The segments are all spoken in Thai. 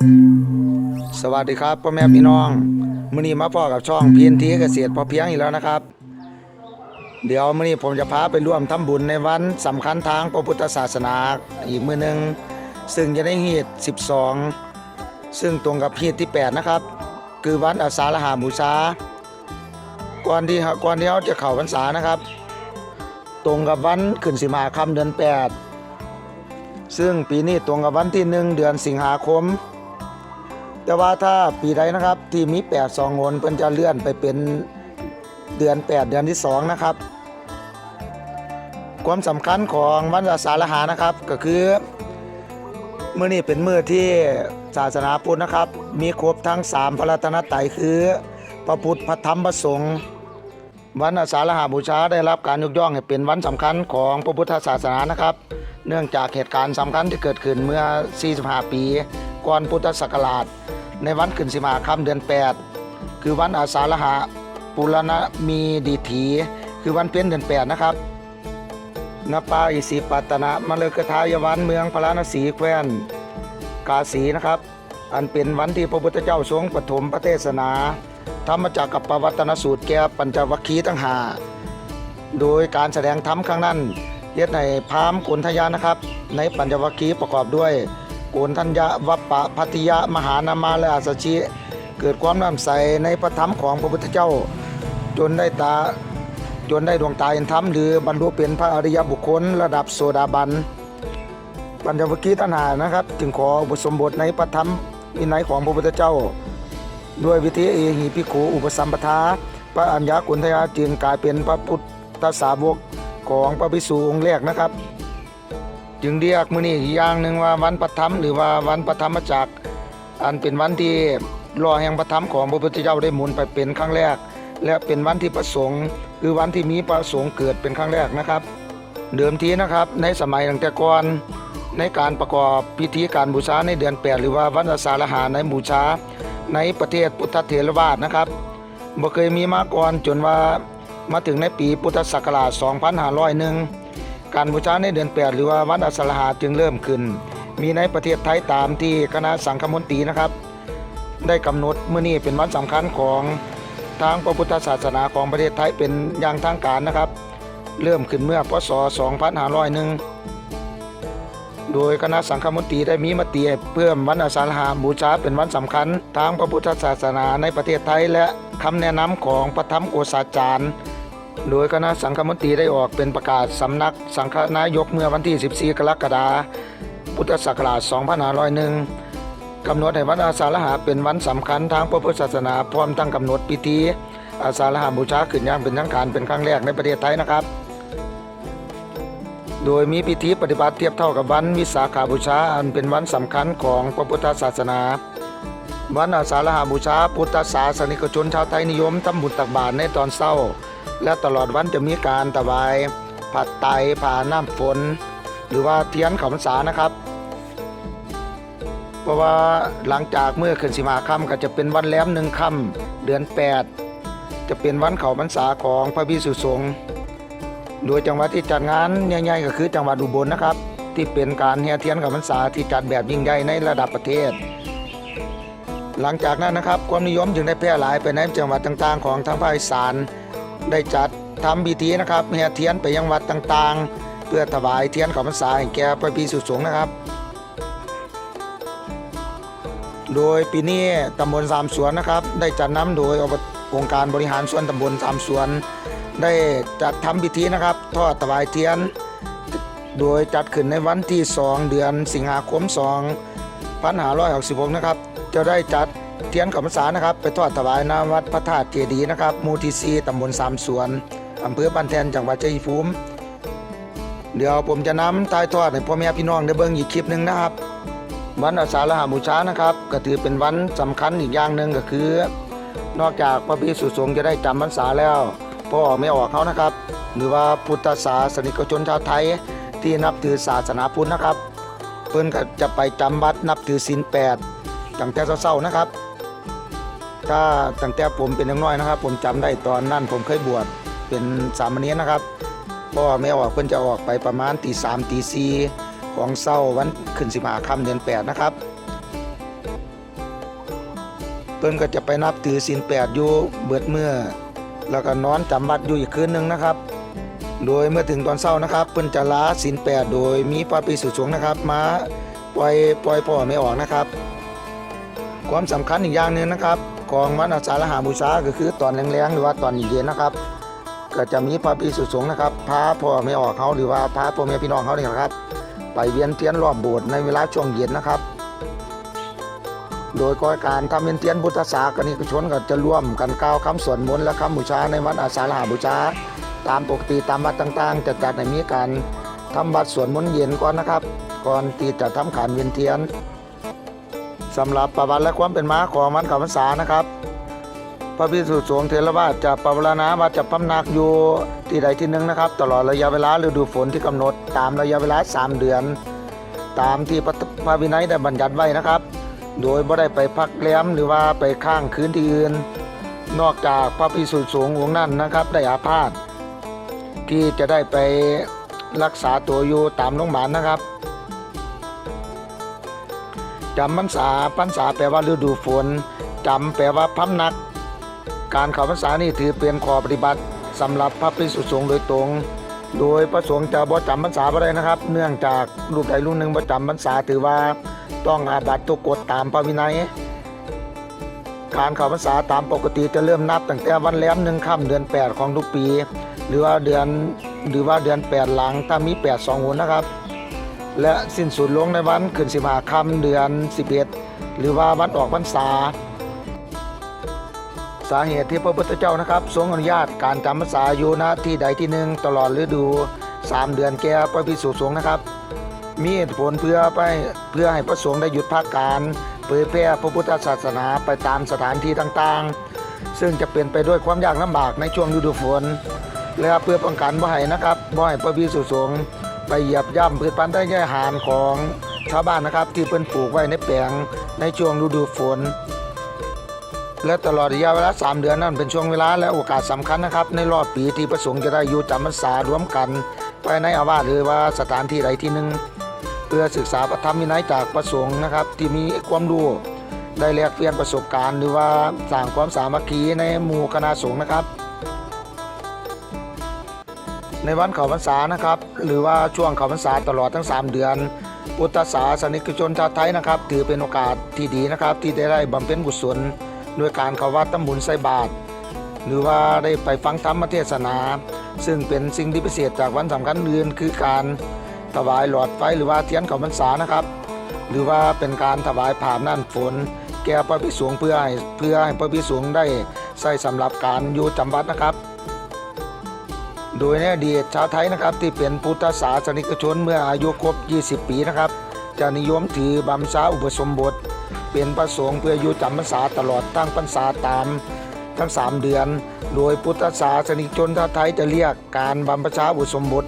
สวัสดีครับพ่อแม่พี่น้องมื้อนี้มาพ่อกับช่องพีนทีเกษตรพอเพียงอีกแล้วนะครับ เดี๋ยวมื้อนี้ผมจะพาไปร่วมทำบุญในวันสำคัญทางพระพุทธศาสนาอีกมือหนึ่งซึ่งจะได้ฮีด12 ซึ่งตรงกับฮีดที่ 8 นะครับ คือวันอาสาฬหาบูชาก่อนที่ก่อนที่เราจะเข้าพรรษานะครับ ตรงกับวันขึ้นสิมาค่ำเดือน 8 ซึ่งปีนี้ตรงกับวันที่ 1 เดือนสิงหาคม แต่ว่าถ้าปีใดนะครับ ที่มี8 2งนเพิ่นจะเลื่อนไปเป็นเดือน 8 เดือนที่ 2 นะครับ ความสำคัญของวันอาสาฬหานะครับ ก็คือมื้อนี้เป็นมื้อที่ศาสนาพุทธนะครับ มีครบทั้ง 3 พระรัตนตรัยคือ พระพุทธพระธรรมพระสงฆ์วันอาสาฬหาบูชาได้รับการยกย่องให้เป็นวันสำคัญของพระพุทธศาสนานะครับ เนื่องจากเหตุการณ์สำคัญที่เกิดขึ้นเมื่อ 45 ปี ก่อนพุทธศักราช ในวันขึ้นสิมาค่ำเดือน 8 คือวันอาสาฬหะปุรณมีดีถี คือวันเพ็ญเดือน 8 นะครับนปาอิสิปัตนะมะเลกทายวันเมืองพระนศีแคว้นกาสีนะครับ อันเป็นวันที่พระพุทธเจ้าทรงปฐมพระเทศนาธรรมจักรกับปวัตนสูตรแก่ปัญจวัคคีย์ทั้งหาโดยการแสดงธรรมครั้งนั้นเฮ็ดในพามณ์กุณทยานะครับ ในปัญจวัคคีย์ประกอบด้วย โกนทัญญาวัปปะพัทธิยะมหานามาและอาสชิ เกิดความน้ำใสในพระธรรมของพระพุทธเจ้า จนได้ตาจนได้ดวงตาเห็นธรรมหรือบรรลุเป็นพระอริยบุคคลระดับโสดาบันปัญจวัคคีย์ตัณหานะครับ จึงขออุปสมบทในพระธรรมวินัยของพระพุทธเจ้า ด้วยวิธีเอหิภิขุอุปสัมปทาพระอัญญากุณทยาจึงกลายเป็นพระพุทธสาวกของพระภิกษุองค์แรกนะครับ จึงเรียกมื้อนี้อีกอย่างหนึ่งว่าวันปฐมหรือว่าวันปฐมจักรอันเป็นวันที่รอแห่งปฐมของพระพุทธเจ้าได้หมุนไปเป็นครั้งแรก และเป็นวันที่ประสงค์คือวันที่มีประสงค์เกิดเป็นครั้งแรกนะครับ เดิมทีนะครับในสมัยตั้งแต่ก่อนในการประกอบพิธีการบูชาในเดือน 8 หรือว่าวันอาสาฬหาในบูชาในประเทศพุทธเถรวาทนะครับบ่เคยมีมาก่อนจนว่ามาถึงในปีพุทธศักราช 2501 การบูชาในเดือน8หรือว่าวันอาสาหาจึงเริ่มขึ้น มีในประเทศไทยตามที่คณะสังฆมนตรีนะครับ ได้กำหนดเมื้อนี้เป็นวันสำคัญของทางพระพุทธศาสนาของประเทศไทยเป็นอย่างทางการนะครับ เริ่มขึ้นเมื่อพศ 2501 โดยคณะสังฆมนตรีได้มีมติเพิ่มวันอาสาฬหาบูชาเป็นวันสำคัญทางพระพุทธศาสนาในประเทศไทยและคำแนะนำของพระธรรมโอษาจารย์ โดยคณะสังฆมนตรีได้ออกเป็นประกาศสำนักสังฆนายกเมื่อวันที่ 14 กรกฎาคมพุทธศักราช 2501 กำหนดให้วันอาสาฬหาเป็นวันสำคัญทางพระพุทธศาสนาพร้อมทั้งกำหนดพิธีอาสาฬหาบูชาขึ้นย่างเป็นทางการเป็นครั้งแรกในประเทศไทยนะครับ โดยมีพิธีปฏิบัติเทียบเท่ากับวันวิสาขาบูชาอันเป็นวันสำคัญของพระพุทธศาสนาวันอาสาฬหาบูชา พุทธศาสนิกชนชาวไทยนิยมทำบุญตักบาตรในตอนเช้า และตลอดวันจะมีการถวายผัดไตผ่าน้ำฝน หรือว่าเทียนขาวพรรษานะครับ เพราะว่าหลังจากเมื่อขึ้นสิมาค่ำก็จะเป็นวันแรมหนึ่งค่ำเดือน 8 จะเป็นวันเขาพรรษาของพระพิสุสงฆ์โดยจังหวัดที่จัดงานใหญ่ๆก็คือจังหวัดอุบลนะครับ ที่เป็นการแห่เทียนเขาพรรษาที่จัดแบบยิ่งใหญ่ในระดับประเทศหลังจากนั้นนะครับความนิยมจึงได้แพร่หลายไปในจังหวัดต่างๆ ของทางภาคอีสาน ได้จัดทำพิธีนะครับแห่เทียนไปยังวัดต่างๆ เพื่อถวายเทียนขาพรรษาให้แก่พระพิสุสงฆ์นะครับ โดยปีนี้ตำบลสามสวนนะครับ ได้จัดน้ำโดยองค์การบริหารส่วนตำบลสามสวน ได้จัดทำพิธีนะครับทอดถวายเทียน โดยจัดขึ้นในวันที่ 2 เดือนสิงหาคม 2566 นะครับ จะได้จัด เทียนขาวพรรษานะครับ ไปทอดถวายหนาวัดพระธาตุเจดีย์นะครับมูทีซีตำบลสามสวนอำเภอบ้านแทนจังหวัดชัยภูมิเดี๋ยวผมจะนำถ่ายทอดให้พ่อแม่พี่น้องได้เบิ่งอีกคลิปหนึ่งนะครับ วันอาสาฬหบูชานะครับ ก็ถือเป็นวันสำคัญอีกอย่างหนึ่งก็คือ นอกจากพระภิกษุสงฆ์จะได้จำพรรษาแล้วพ่อไม่ออกเขานะครับ หรือว่าพุทธศาสนิกชนชาวไทยที่นับถือศาสนาพุทธนะครับ เพิ่อนก็จะไปจำวัดนับถือศีลแปดตั้งแต่เช้าๆนะครับ ถ้าตั้งแต่ผมเป็นยังน้อยนะครับ ผมจำได้ตอนนั้นผมเคยบวชเป็นสามเณรนะครับพ่อไม่ออกเพิ่นจะออกไปประมาณตีสามตีสี่ของเช้าวันขึ้นสิบห้าค่ำเดือนแปดนะครับเพิ่นก็จะไปนับถือศีลแปดอยู่เบิดเมื่อ แล้วก็นอนจำวัดอยู่อีกคืนหนึ่งนะครับ โดยเมื่อถึงตอนเช้านะครับเพิ่นจะลาศีลแปดโดยมีพระภิกษุสงนะครับ มาปล่อยปล่อยพ่อไม่ออกนะครับ ความสำคัญอีกอย่างหนึ่งนะครับ ของวันอาสาฬหาบูชาก็คือตอนแรงๆหรือว่าตอนเย็นๆนะครับ ก็จะมีพระภิกษุสงฆ์นะครับพาพ่อไม่ออกเขาหรือว่าพาพ่อแม่พี่น้องเขาเนี่ยครับ ไปเวียนเทียนรอบโบสถ์ในเวลาช่วงเย็นนะครับ โดยกอยการทำเวียนเทียนพุทธศาสนิกชนก็จะร่วมกันกล่าวคำสวดมนต์และคำบูชาในวันอาสาฬหาบูชา ตามปกติตามวัดต่างๆจะจัดให้มีการทำวัดสวดมนต์เย็นก่อนนะครับ ก่อนที่จะทำการเวียนเทียน สำหรับประวัติและความเป็นมาของวันเข้าพรรษานะครับ พระพิสุสงฆ์เทรวาสจะปรารณาว่าจะพำนักอยู่ที่ใดที่หนึ่งนะครับ ตลอดระยะเวลาฤดูฝนที่กำหนดตามระยะเวลา 3 เดือน ตามที่พระพระวินัยได้บัญญัติไว้นะครับ โดยบ่ได้ไปพักแรมหรือว่าไปข้างคืนที่อื่น นอกจากพระพิสุสงฆ์องค์นั้นนะครับ ได้อาพาธที่จะได้ไปรักษาตัวอยู่ตามโรงพยาบาลนะครับ จำพรรษาพรรษาแปลว่าฤดูฝนจำแปลว่าพำนัก การเข้าพรรษานี่ถือเป็นข้อปฏิบัติสำหรับพระภิกษุสงฆ์โดยตรง โดยพระสงฆ์จะบ่จำพรรษาบ่ได้นะครับ เนื่องจากรูปใดรูปหนึ่งบ่จำพรรษาถือว่าต้องอาบัติทุกกฎตามพระวินัย การเข้าพรรษาตามปกติจะเริ่มนับตั้งแต่วันแรมหนึ่งค่ำเดือน 8 ของทุกปี หรือว่าเดือนหรือว่าเดือน 8 หลังถ้ามี8 2หนนะครับ และสิ้นสุดลงในวันขึ้นสิบหาค่ำเดือน 11 หรือว่าวันออกพรรษา สาเหตุที่พระพุทธเจ้านะครับทรงอนุญาตการจำพรรษาอยู่ณที่ใดที่หนึ่งตลอดฤดู 3 เดือนแก่พระภิกษุสงฆ์นะครับ มีเหตุผลเพื่อไปเพื่อให้พระสงฆ์ได้หยุดภาคการเผยแพร่พระพุทธศาสนาไปตามสถานที่ต่างๆ ซึ่งจะเป็นไปด้วยความยากลำบากในช่วงฤดูฝนและเพื่อป้องกันบ่ให้นะครับบ่ให้พระภิกษุสงฆ์ ไปเหยียบย่ำพืชพันธุ์ได้แย่หารของชาวบ้านนะครับ ที่เพิ่นปลูกไว้ในแปลงในช่วงฤดูฝน และตลอดระยะเวลา 3 เดือนนั้นเป็นช่วงเวลาและโอกาสสำคัญนะครับ ในรอบปีที่พระสงฆ์จะได้อยู่จำพรรษาร่วมกันภายในอาวาสหรือว่าสถานที่ใดที่หนึ่งเพื่อศึกษาพระธรรมวินัยจากพระสงฆ์นะครับ ที่มีความรู้ได้แลกเปลี่ยนประสบการณ์ หรือว่าสร้างความสามัคคีในหมู่คณะสงฆ์นะครับ ในวันเขาพรรษานะครับ หรือว่าช่วงเขาพรรษาตลอดทั้ง 3 เดือนพุทธศาสนิกชนชาวไทยนะครับ ถือเป็นโอกาสที่ดีนะครับ ที่ได้ได้บำเพ็ญกุศลด้วยการเข้าวัดทำบุญใส่บาตรหรือว่าได้ไปฟังธรรมเทศนา ซึ่งเป็นสิ่งที่พิเศษจากวันสำคัญอื่นคือการถวายหลอดไฟหรือว่าเทียนเขาพรรษานะครับ หรือว่าเป็นการถวายผ่าน่านฝน แก่พระภิกษุสงฆ์เพื่อให้เพื่อให้พระภิกษุสงฆ์ได้ใช้สำหรับการอยู่จำวัดนะครับ โดยในอดีตชาวไทยนะครับที่เป็นพุทธศาสนิกชนเมื่ออายุครบ 20 ปีนะครับจะนิยมถือบำชาอุปสมบท เป็นพระสงฆ์เพื่ออยู่จำพรรษาตลอดตั้งพรรษาตามทั้ง 3 เดือน โดยพุทธศาสนิกชนชาวไทยจะเรียกการบำพชาอุปสมบท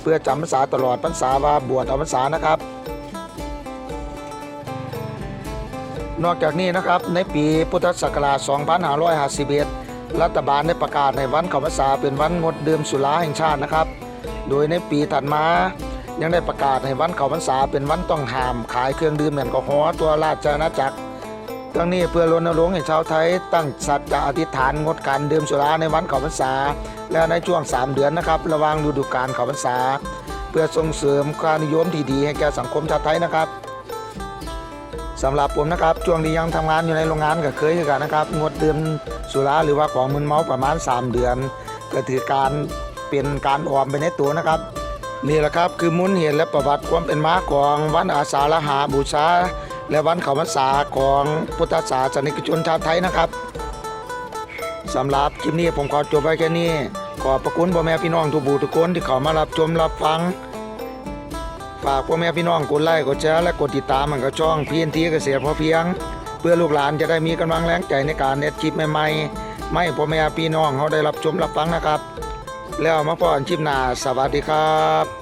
เพื่อจำพรรษาตลอดพรรษาว่าบวชเอาพรรษานะครับ นอกจากนี้นะครับในปีพุทธศักราช 2551 รัฐบาลได้ประกาศในวันเข้าพรรษาเป็นวันงดดื่มสุราแห่งชาตินะครับ โดยในปีถัดมายังได้ประกาศในวันเข้าพรรษาเป็นวันต้องห้ามขายเครื่องดื่มแอลกอฮอล์ตัวราชอาณาจักรทั้งนี้เพื่อรณรงค์ให้ชาวไทยตั้งสัจจะอธิษฐานงดการดื่มสุราในวันเข้าพรรษา และในช่วง 3 เดือนนะครับระหว่างฤดูกาลเข้าพรรษา เพื่อส่งเสริมความนิยมที่ดีให้แก่สังคมชาวไทยนะครับ สำหรับผมนะครับช่วงที่ยังทำงานอยู่ในโรงงานก็เคยคือกันนะครับงดดื่มสุราหรือว่าของมึนเมาประมาณ 3 เดือน ก็ถือการเป็นการออมไปในตัวนะครับนี่แหละครับคือมูลเหตุและประวัติความเป็นมาของวันอาสาฬหาบูชา และวันเขาพรรษาของพุทธศาสนิกชนชาวไทยนะครับสำหรับคลิปนี้ผมขอจบไว้แค่นี้ขอบพระคุณพ่อแม่พี่น้องทุกบูทุกคนที่เข้ามารับชมรับฟัง ฝากพ่อแม่พี่น้องกดไลค์กดแชร์และกดติดตามมันก็ช่องพีนทีเกษตรพอเพียง เพื่อลูกหลานจะได้มีกำลังแรงใจในการเน็ตคลิปใหม่ๆ ไม่พ่อแม่พี่น้องเขาได้รับชมรับฟังนะครับ แล้วมาพบกันชิปหน้าสวัสดีครับ